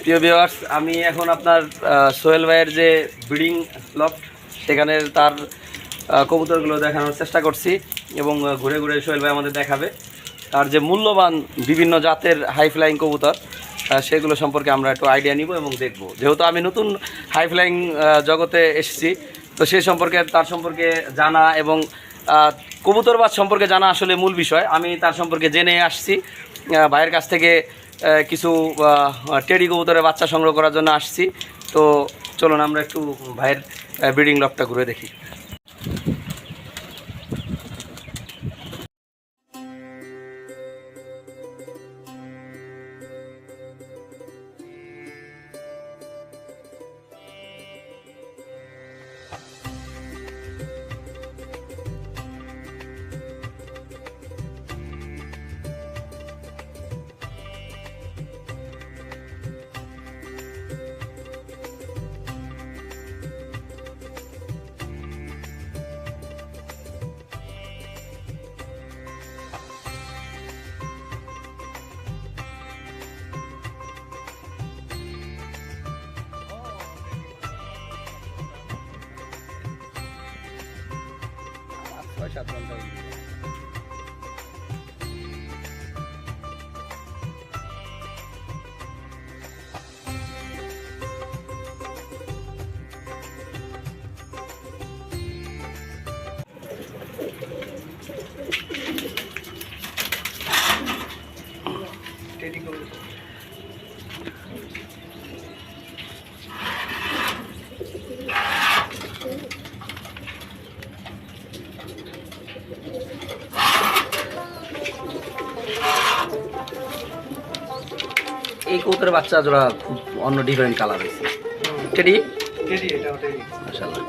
প্রিয় ভিউয়ার্স আমি এখন আপনার সোহেল ভাইয়ের যে ব্রিডিং লফট সেখানে তার কবুতরগুলো দেখানোর চেষ্টা করছি এবং ঘুরে ঘুরে সোহেল ভাই আমাদের দেখাবে। তার যে মূল্যবান বিভিন্ন জাতের হাই ফ্লাইং কবুতর সেগুলো সম্পর্কে আমরা একটু আইডিয়া নিব এবং দেখব। যেহেতু আমি নতুন হাই ফ্লাইং জগতে এসেছি তো সেই সম্পর্কে তার সম্পর্কে জানা এবং আহ, কবুতরবাজ সম্পর্কে জানা আসলে মূল বিষয়। আমি তার সম্পর্কে জেনে আসছি ভাইয়ের কাছ থেকে কিছু টেডি কবুতরের বাচ্চা সংগ্রহ করার জন্য আসছি। তো চলুন আমরা একটু ভাইয়ের ব্রিডিং লকটা ঘুরে দেখি। शातवन का इंडिया এই কবুতরের বাচ্চা জোড়া খুব অন্য ডিফারেন্ট কালার হয়েছে। টেডি? টেডি এটা টেডি। মাশাআল্লাহ।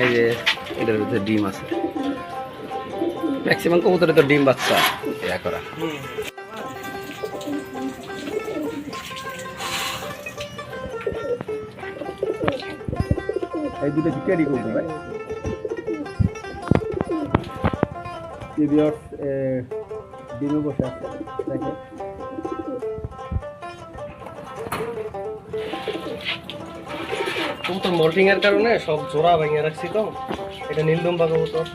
এই যে এটার ভিতরে ডিম আছে। ম্যাক্সিমাম কবুতরে তো ডিম বাচ্চা। ইয়া করা। এই দুটো কি টেডি কবুতর ভাই? ডিমে বসে আছে। দেখে। কবুতর মোল্টিং এর কারণে সব জোড়া ভেঙে রাখছি তো। এটা নীলদম্বা কবুতর।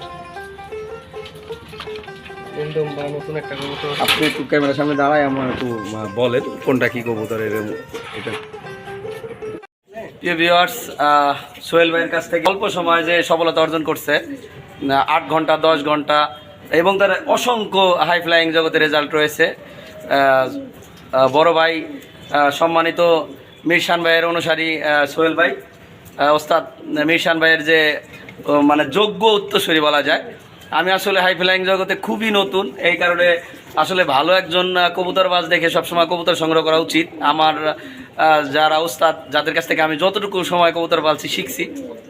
নীলদম্বা নতুন একটা কবুতর। আপনি একটু ক্যামেরার সামনে দাঁড়ায় আমার একটু বলেন কোনটা কি কবুতরের এটা। প্রিয় ভিউয়ার্স সোহেল ভাইয়ের কাছ থেকে অল্প সময় যে সফলতা অর্জন করছে আট ঘণ্টা দশ ঘণ্টা এবং তার অসংখ্য হাই ফ্লাইং জগতে রেজাল্ট রয়েছে। বড় ভাই সম্মানিত মিরশান ভাইয়ের অনুসারী সোহেল ভাই। ওস্তাদ মিরশান ভাইয়ের যে মানে যোগ্য উত্তরসূরি বলা যায়। আমি আসলে হাই ফ্লাইং জগতে খুবই নতুন, এই কারণে আসলে ভালো একজন কবুতরবাজ দেখে সবসময় কবুতর সংগ্রহ করা উচিত। আমার যারা উস্তাদ যাদের কাছ থেকে আমি যতটুকু সময় কবুতর পালছি শিখছি,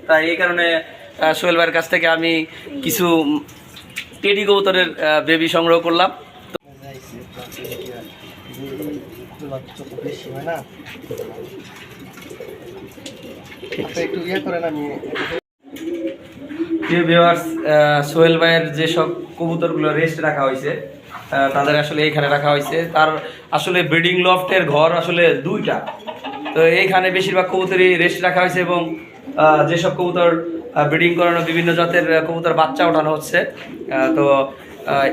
তাই এই কারণে সোহেল ভাইয়ের কাছ থেকে আমি কিছু টেডি কবুতরের বেবি সংগ্রহ করলাম। সোহেল ভাইয়ের যেসব কবুতরগুলো রেস্ট রাখা হয়েছে তাদের আসলে এইখানে রাখা হয়েছে। তার আসলে ব্রিডিং লফটের ঘর আসলে দুইটা। তো এইখানে বেশিরভাগ কবুতরই রেস্ট রাখা হয়েছে এবং যেসব কবুতর ব্রিডিং করানো বিভিন্ন জাতের কবুতর বাচ্চা ওঠানো হচ্ছে। তো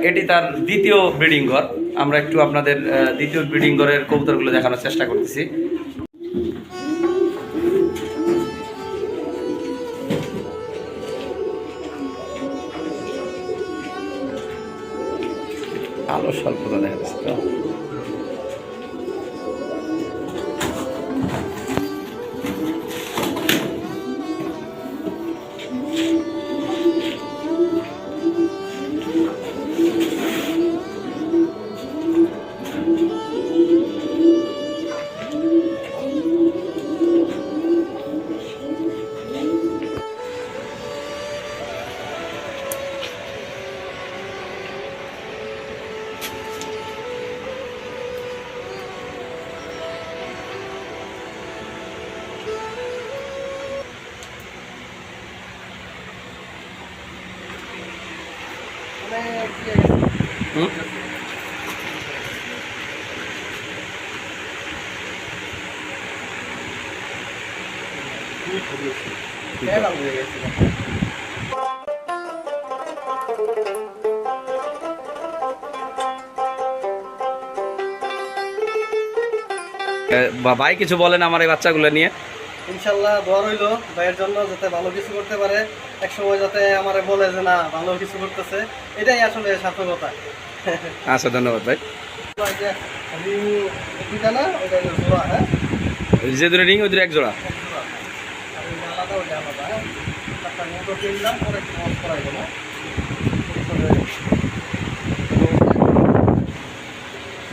এটি তার দ্বিতীয় ব্রিডিং ঘর। আমরা একটু আপনাদের দ্বিতীয় ব্রিডিং ঘরের কবুতরগুলো দেখানোর চেষ্টা করতেছি। আলো স্বল্পতা দেখা যাচ্ছে তো। ভাই কিছু বলেন আমার এই বাচ্চাগুলো নিয়ে। ইনশাল্লাহ দোয়া রইল ভাইয়ের জন্য যাতে ভালো কিছু করতে পারে। এক সময় যাতে আমার বলে যে না ভালো কিছু করতেছে। এটাই আসলে সার্থকতা। আচ্ছা ধন্যবাদ ভাই। যে রিং হ্যাঁ? রিং ওই এক জোড়া। হ্যাঁ?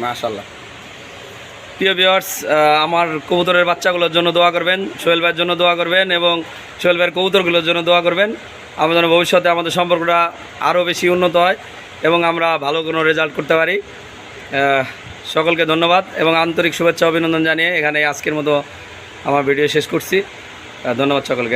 মাশাল্লাহ প্রিয় ভিওয়ার্স আমার কবুতরের বাচ্চাগুলোর জন্য দোয়া করবেন, সোহেল ভাইয়ের জন্য দোয়া করবেন এবং সোহেল ভাইয়ের কবুতরগুলোর জন্য দোয়া করবেন। আমাদের ভবিষ্যতে আমাদের সম্পর্কটা আরও বেশি উন্নত হয় এবং আমরা ভালো কোনো রেজাল্ট করতে পারি। সকলকে ধন্যবাদ এবং আন্তরিক শুভেচ্ছা অভিনন্দন জানিয়ে এখানে আজকের মতো আমার ভিডিও শেষ করছি। ধন্যবাদ সকলকে।